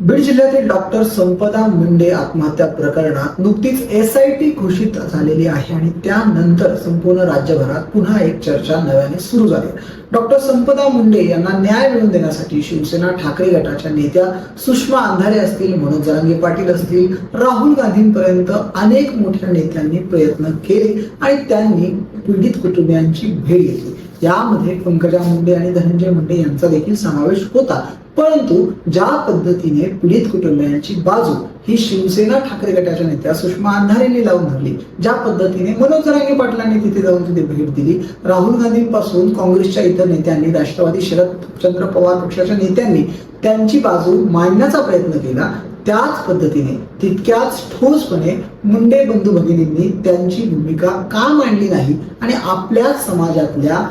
बीड जिल्ह्यातील डॉक्टर संपदा मुंडे आत्महत्या प्रकरणात नुकतीच एस आय टी घोषित झालेली आहे आणि त्यानंतर संपूर्ण राज्यभरात पुन्हा एक चर्चा नव्याने सुरू झाली. डॉक्टर संपदा मुंडे यांना न्याय मिळवून देण्यासाठी शिवसेना ठाकरे गटाच्या नेत्या सुषमा अंधारे असतील मनोज जरांगे पाटील असतील राहुल गांधींपर्यंत अनेक मोठ्या नेत्यांनी प्रयत्न केले आणि त्यांनी पीडित कुटुंबियांची भेट घेतली. यामध्ये पंकजा मुंडे आणि धनंजय मुंडे यांचा देखील समावेश होता. परंतु ज्या पद्धतीने पीडित कुटुंबियांची बाजू ही शिवसेना ठाकरे गटाच्या नेत्या सुषमा अंधारेंनी लावून धरली ज्या पद्धतीने मनोज जरांगे पाटलांनी तिथे जाऊन तिथे भेट दिली राहुल गांधींपासून काँग्रेसच्या इतर नेत्यांनी राष्ट्रवादी शरद चंद्र पवार पक्षाच्या नेत्यांनी त्यांची बाजू मांडण्याचा प्रयत्न केला त्याच पद्धतीने तितक्याच ठोसपणे मुंडे बंधू भगिनींनी त्यांची भूमिका का मांडली नाही आणि आपल्या समाजातल्या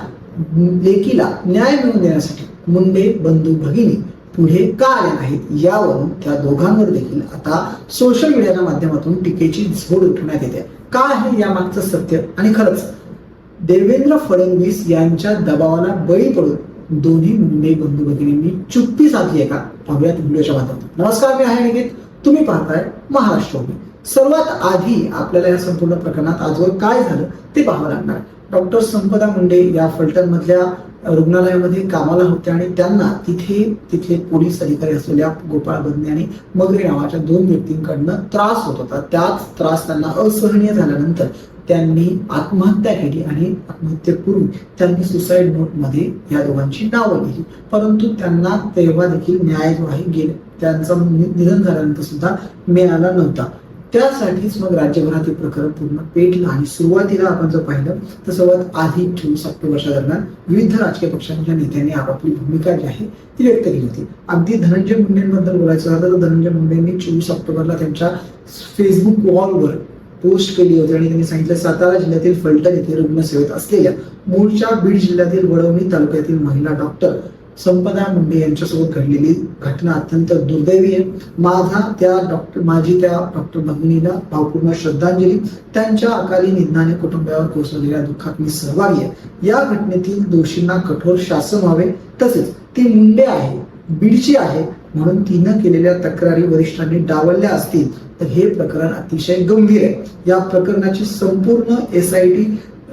लेकीला न्याय मिळवून देण्यासाठी मुंडे बंधू भगिनी पुढे का आल्या नाहीत यावरून त्या दोघांवर देखील आता सोशल मीडियाच्या माध्यमातून टीकेची झोड उठवण्यात येते. का आहे यामागचं सत्य? आणि खरंच देवेंद्र फडणवीस यांच्या दबावाला बळी पडून दोन्ही मुंबई बंधू भगिनींनी चुप्पी साधली आहे का? पाहूयात व्हिडिओच्या माध्यमातून. नमस्कार मी आहे निकेत तुम्ही पाहताय महाराष्ट्र सर्वात आधी आपल्याला या संपूर्ण प्रकरणात आजवर काय झालं ते पाहावं लागणार डॉक्टर संपदा मुंडे या फलटन मधल्या रुग्णालयामध्ये कामाला होत्या आणि त्यांना तिथे तिथले पोलीस अधिकारी असलेल्या गोपाळ बदने आणि मगरे नावाच्या दोन व्यक्तींकडनं त्रास होत होता. त्याच त्रास त्यांना असहनीय झाल्यानंतर त्यांनी आत्महत्या केली आणि आत्महत्येपूर्वी त्यांनी सुसाईड नोटमध्ये या दोघांची नावं लिहिली. परंतु त्यांना तेव्हा देखील न्याय जो आहे गेले त्यांचं नि- निधन झाल्यानंतर सुद्धा मिळाला नव्हता. त्यासाठीच मग राज्यभरात हे प्रकरण पूर्ण पेटलं आणि सुरुवातीला आपण जर पाहिलं तर सर्वात आधी चोवीस ऑक्टोबरच्या दरम्यान विविध राजकीय पक्षांच्या नेत्यांनी आपापली भूमिका जी आहे ती व्यक्त केली होती. अगदी धनंजय मुंडेंबद्दल बोलायचं झालं तर धनंजय मुंडेंनी चोवीस ऑक्टोबरला त्यांच्या फेसबुक वॉलवर पोस्ट केली होती आणि त्यांनी सांगितलं सातारा जिल्ह्यातील फलटण येथे रुग्णसेवेत असलेल्या मूळच्या बीड जिल्ह्यातील वडवणी तालुक्यातील महिला डॉक्टर संपदा मुंडे यांच्यासोबत घडलेली घटना अत्यंत दुर्दैवी आहे. माझा त्या डॉक्टर माझी त्या डॉक्टर भगिनीला भावपूर्ण श्रद्धांजली त्यांच्या अकाली निधनाने कुटुंबावर कोसळलेल्या दुःखात मी सहभागी आहे. या घटनेतील दोषींना कठोर शासन व्हावे तसेच ती मुंडे आहे बीडची आहे म्हणून तिनं केलेल्या तक्रारी वरिष्ठांनी डावलल्या असतील तर हे प्रकरण अतिशय गंभीर आहे. या प्रकरणाची संपूर्ण एस आय टी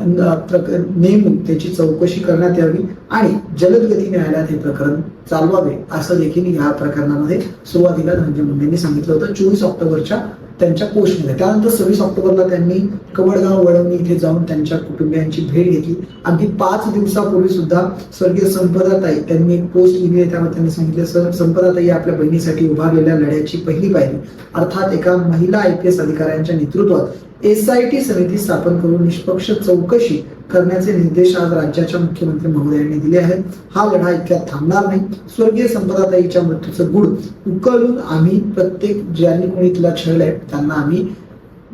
नेमून त्याची चौकशी करण्यात यावी आणि जलद गती न्यायालयात हे प्रकरण चालवावे असं देखील या प्रकरणामध्ये सुरुवातीला धनंजय मुंडेंनी सांगितलं होतं. चोवीस ऑक्टोबरच्या त्यांच्या पोस्टमध्ये. त्यानंतर सव्वीस ऑक्टोबरला त्यांनी कवडगाव वळवणी इथे जाऊन त्यांच्या कुटुंबियांची भेट घेतली. अगदी पाच दिवसापूर्वी सुद्धा स्वर्गीय संपदाताई त्यांनी एक पोस्ट लिहिली आहे. त्यामध्ये त्यांनी सांगितलं सर संपदाताई आपल्या बहिणीसाठी उभारलेल्या लढ्याची पहिली पायरी. अर्थात एका महिला आय पी एस अधिकाऱ्यांच्या नेतृत्वात एस आय टी समिती स्थापन करून निष्पक्ष चौकशी करण्याचे निर्देश आज राज्याच्या मुख्यमंत्री महोदयांनी दिले आहेत. हा लढा इतक्यात थांबणार नाही. स्वर्गीय संपदाताईच्या मृत्यूचं गुड उकलून आम्ही प्रत्येक ज्यांनी कोणी तिला छळलंय त्यांना आम्ही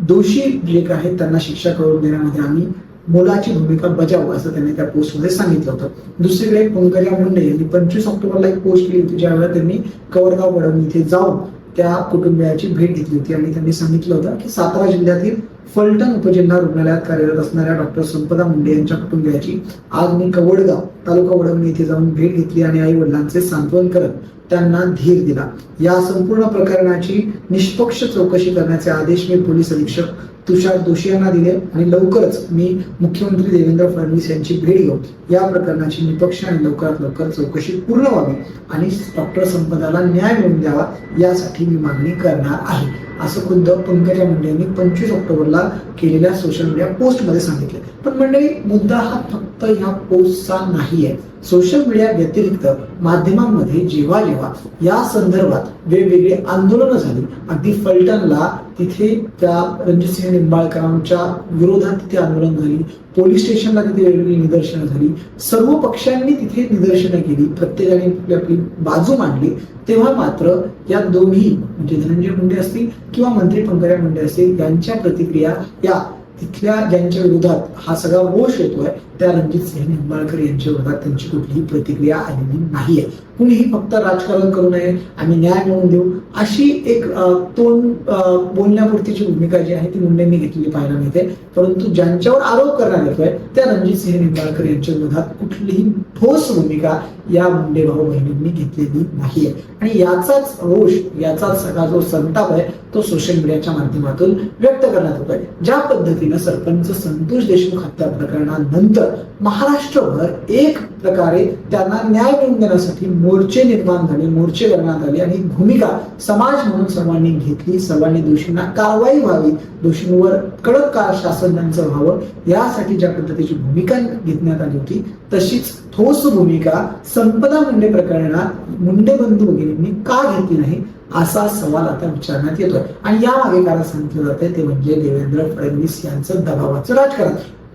दोषी जे आहेत त्यांना शिक्षा करून देण्यामध्ये आम्ही मुलाची भूमिका बजावू असं त्यांनी त्या पोस्टमध्ये सांगितलं होतं. दुसरीकडे पंकजा मुंडे यांनी पंचवीस ऑक्टोबरला एक पोस्ट केली होती ज्यावेळेला त्यांनी कवरगाव वडवणी इथे जाऊन त्या कुटुंबियाची भेट घेतली होती. आणि त्यांनी सांगितलं होतं की सातारा जिल्ह्यातील फलटण उपजिल्हा रुग्णालयात कार्यरत असणाऱ्या डॉक्टर संपदा मुंडे यांच्या कुटुंबियाची आज मी कवडगाव तालुका वडवणी येथे जाऊन भेट घेतली आणि आई वडिलांचे सांत्वन करत त्यांना धीर दिला. या संपूर्ण प्रकरणाची निष्पक्ष चौकशी करण्याचे आदेश मी पोलीस अधीक्षक तुषार दोशी यांना दिले आणि लवकरच मी मुख्यमंत्री देवेंद्र फडणवीस यांची भेट घेऊन या प्रकरणाची निपक्ष आणि लवकरात लवकर चौकशी पूर्ण व्हावी आणि डॉक्टर संपदाला न्याय मिळवून द्यावा यासाठी मी मागणी करणार आहे. असं खुद्द पंकजा मुंडे यांनी पंचवीस ऑक्टोबरला केलेल्या सोशल मीडिया पोस्टमध्ये सांगितले. पण मंडळी मुद्दा हा फक्त ह्या पोस्टचा नाही आहे सोशल मीडिया व्यतिरिक्त माध्यमांमध्ये जेव्हा जेव्हा या संदर्भात वेगवेगळी आंदोलनं झाली अगदी फलटणला तिथे त्या रणजित सिंह निंबाळकरांच्या विरोधात तिथे आंदोलन झाली. पोलीस स्टेशनला तिथे वेगवेगळी निदर्शनं झाली. सर्व पक्षांनी तिथे निदर्शनं केली. प्रत्येकाने आपली आपली बाजू मांडली. तेव्हा मात्र या दोन्ही म्हणजे धनंजय मुंडे असतील किंवा मंत्री पंकजा मुंडे असतील यांच्या प्रतिक्रिया या तिथल्या ज्यांच्या विरोधात हा सगळा रोष येतोय त्या रणजित सिंह निंबाळकर यांच्या विरोधात त्यांची कुठलीही प्रतिक्रिया आलेली नाहीये. कुणीही फक्त राजकारण करू नये आम्ही न्याय मिळवून देऊ. अशी एक तोंड बोलण्यापुरतीची भूमिका जी आहे ती मुंडेंनी घेतलेली पाहायला मिळते. परंतु ज्यांच्यावर आरोप करण्यात येतोय त्या रणजित सिंह निंबाळकर यांच्या विरोधात कुठलीही ठोस भूमिका या मुंडे भाऊ बहिणींनी घेतलेली नाहीये. आणि याचाच रोष याचाच सगळा जो संताप आहे तो सोशल मीडियाच्या माध्यमातून व्यक्त करण्यात होतोय ज्या पद्धतीनं सरपंच संतोष देशमुख हत्या प्रकरणानंतर महाराष्ट्रभर एक प्रकारे त्यांना न्याय मिळवून देण्यासाठी मोर्चे निर्माण झाले मोर्चे करण्यात आले आणि भूमिका समाज म्हणून सर्वांनी घेतली. सर्वांनी दोषींना कारवाई व्हावी दोषींवर कडक का शासन त्यांचं व्हावं यासाठी ज्या पद्धतीची भूमिका घेतण्यात आली होती तशीच ठोस भूमिका संपदा मुंडे प्रकरणात मुंडे बंधू वगैरेंनी का घेतली नाही असा सवाल आता विचारण्यात येतोय. आणि या मागे कारण सांगितलं जातंय ते म्हणजे देवेंद्र फडणवीस यांचं दबावाचं राजकारण.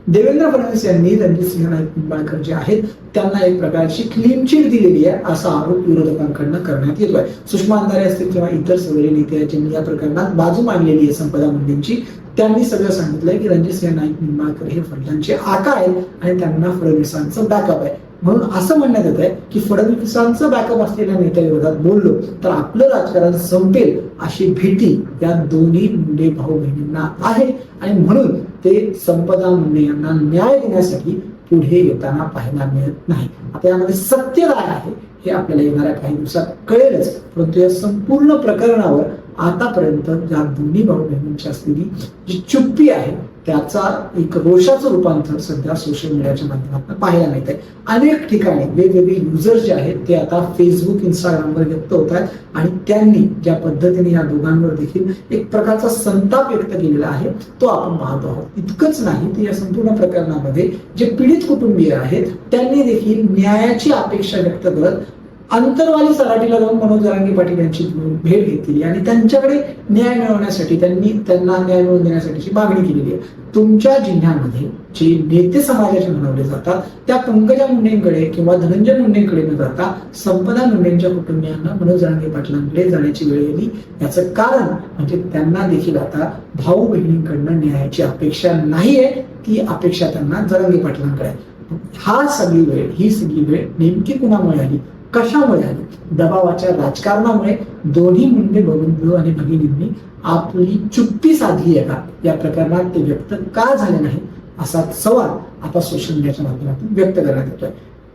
देवेंद्र फडणवीस यांनी रणजित सिंह नाईक निंबाळकर जे आहेत त्यांना एक प्रकारची क्लीन चिट दिलेली आहे असा आरोप विरोधकांकडनं करण्यात येतोय. सुषमा अंधारे असतील किंवा इतर सगळे नेते ज्यांनी या प्रकरणात बाजू मांडलेली आहे संपदा मुंडेंची त्यांनी सगळं सांगितलंय की रणजित सिंह नाईक निंबाळकर हे फडणवीसांचे आका आहेत आणि त्यांना फडणवीसांचं बॅकअप आहे. म्हणून असं म्हणण्यात येत आहे की फडणवीसांचं बॅकअप असलेल्या नेत्याविरोधात बोललो तर आपलं राजकारण संपेल अशी भीती या दोन्ही मुंडे भाऊ बहिणींना आहे. आणि म्हणून ते संपदा मुंडे यांना न्याय देण्यासाठी पुढे येताना पाहायला मिळत नाही. आता यामध्ये सत्य काय आहे हे आपल्याला येणाऱ्या काही दिवसात कळेलच. परंतु या संपूर्ण प्रकरणावर आतापर्यंत ज्या दोन्ही भाऊ बहिणींची असलेली जी चुप्पी आहे त्याचा एक रोषाचं रूपांतर सध्या सोशल मीडियाच्या माध्यमातून पाहायला मिळत आहे अनेक ठिकाणी वेगवेगळे युजर जे आहेत ते आता फेसबुक इंस्टाग्रामवर व्यक्त होत आहेत आणि त्यांनी ज्या पद्धतीने या दोघांवर देखील एक प्रकारचा संताप व्यक्त केलेला आहे तो आपण पाहतो आहोत. इतकंच नाही तर या संपूर्ण प्रकरणामध्ये जे पीडित कुटुंबीय आहेत त्यांनी देखील न्यायाची अपेक्षा व्यक्त करत अंतरवाली सराटीला जाऊन मनोज जरांगे पाटील यांची भेट घेतली आणि त्यांच्याकडे न्याय मिळवण्यासाठी त्यांनी त्यांना न्याय मिळवून देण्यासाठीची मागणी केलेली आहे. तुमच्या जिल्ह्यामध्ये जे नेते समाजाचे म्हणवले जातात त्या पंकजा मुंडेंकडे किंवा धनंजय मुंडेंकडे न जाता संपदा मुंडेंच्या कुटुंबियांना मनोज जरांगे पाटलांकडे जाण्याची वेळ येईल याचं कारण म्हणजे त्यांना देखील आता भाऊ बहिणींकडनं न्यायाची अपेक्षा नाहीये ती अपेक्षा त्यांना जरांगे पाटलांकडे हा सगळी वेळ ही सगळी वेळ नेमकी कुणामुळे आली? कशामुळे आली? दबावाच्या राजकारणामुळे दोन्ही मुंडे बंधू आणि भगिनींनी आपली चुप्पी साधली आहे का? या प्रकरणात ते व्यक्त का झाले नाही? असा सवाल आता सोशल मीडियाच्या माध्यमातून व्यक्त करण्यात येतोय.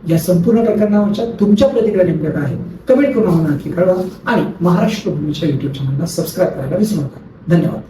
या संपूर्ण प्रकरणावरच्या तुमच्या प्रतिक्रिया नेमक्या काय आहे कमेंट करून आम्हाला नक्की कळवा आणि महाराष्ट्र भूमीच्या युट्यूब चॅनलला सबस्क्राईब करायला विसरू नका. धन्यवाद.